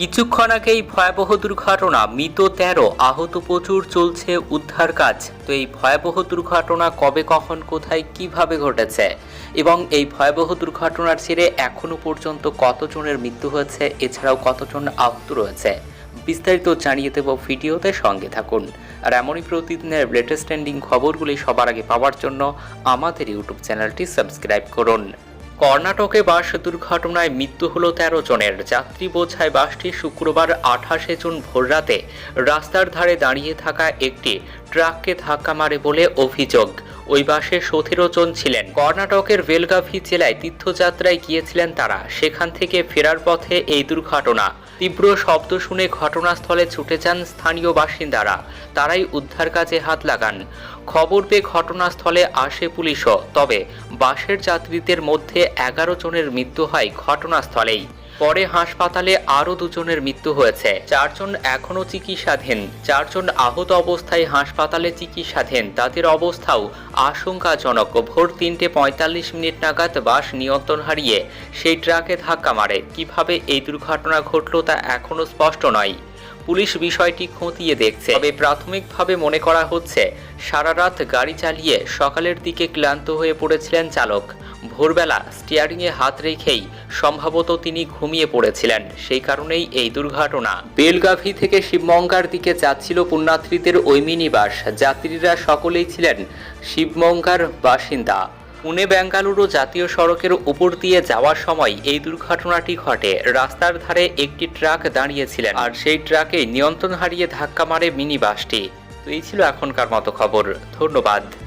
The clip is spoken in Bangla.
কিছুক্ষণ আগেই ভয়াবহ দুর্ঘটনা, মৃত তেরো, আহত প্রচুর চলছে উদ্ধার কাজ। তো এই ভয়াবহ দুর্ঘটনা কবে, কখন, কোথায়, কীভাবে ঘটেছে? এবং এই ভয়াবহ দুর্ঘটনার ছেড়ে এখনও পর্যন্ত কতজনের মৃত্যু হয়েছে? এছাড়াও কতজন আহত রয়েছে? বিস্তারিত জানিয়ে দেব ভিডিওতে সঙ্গে থাকুন। আর এমনই প্রতিদিনের লেটেস্ট ট্রেন্ডিং খবরগুলি সবার আগে পাওয়ার জন্য আমাদের ইউটিউব চ্যানেলটি সাবস্ক্রাইব করুন। কর্ণাটকে বাস দুর্ঘটনায় মৃত্যু হল তেরো জনের। যাত্রী বোঝায়, বাসটি শুক্রবার আঠাশে জুন ভোররাতে রাস্তার ধারে দাঁড়িয়ে থাকা একটি ট্রাককে ধাক্কা মারে বলে অভিযোগ। ওই বাসে সতেরো জন ছিলেন। কর্ণাটকের বেলগাভি জেলায় তীর্থযাত্রায় গিয়েছিলেন তারা। সেখান থেকে ফেরার পথে এই দুর্ঘটনা। তীব্র শব্দ শুনে ঘটনাস্থলে ছুটে যান স্থানীয় বাসিন্দারা। তারাই উদ্ধার কাজে হাত লাগান। খবর পেয়ে ঘটনাস্থলে আসে পুলিশও। তবে বাসের যাত্রীদের মধ্যে এগারো জনের মৃত্যু হয় ঘটনাস্থলেই। পরে হাসপাতালে আরও দুজনের মৃত্যু হয়েছে। চারজন এখনও চিকিৎসাধীন। চারজন আহত অবস্থায় হাসপাতালে চিকিৎসাধীন। তাদের অবস্থাও আশঙ্কাজনক। ভোর তিনটে পঁয়তাল্লিশ মিনিট নাগাদ বাস নিয়ন্ত্রণ হারিয়ে সেই ট্রাকে ধাক্কা মারে। কীভাবে এই দুর্ঘটনা ঘটল তা এখনও স্পষ্ট নয়। পুলিশ বিষয়টি খতিয়ে দেখছে। তবে প্রাথমিকভাবে মনে করা হচ্ছে সারা রাত গাড়ি চালিয়ে সকালের দিকে ক্লান্ত হয়ে পড়েছিলেন চালক। ভোরবেলা স্টিয়ারিংয়ে হাত রেখেই সম্ভবত তিনি ঘুমিয়ে পড়েছিলেন। সেই কারণেই এই দুর্ঘটনা। বেলগাভি থেকে শিবমঙ্গার দিকে যাচ্ছিল পুণ্যাত্রীদের ওই মিনি বাস যাত্রীরা সকলেই ছিলেন শিবমঙ্গার বাসিন্দা। পুনে বেঙ্গালুরু জাতীয় সড়কের উপর দিয়ে যাওয়ার সময় এই দুর্ঘটনাটি ঘটে। রাস্তার ধারে একটি ট্রাক দাঁড়িয়েছিলেন। আর সেই ট্রাকে নিয়ন্ত্রণ হারিয়ে ধাক্কা মারে মিনি বাসটি তো এই ছিল এখনকার মতো খবর। ধন্যবাদ।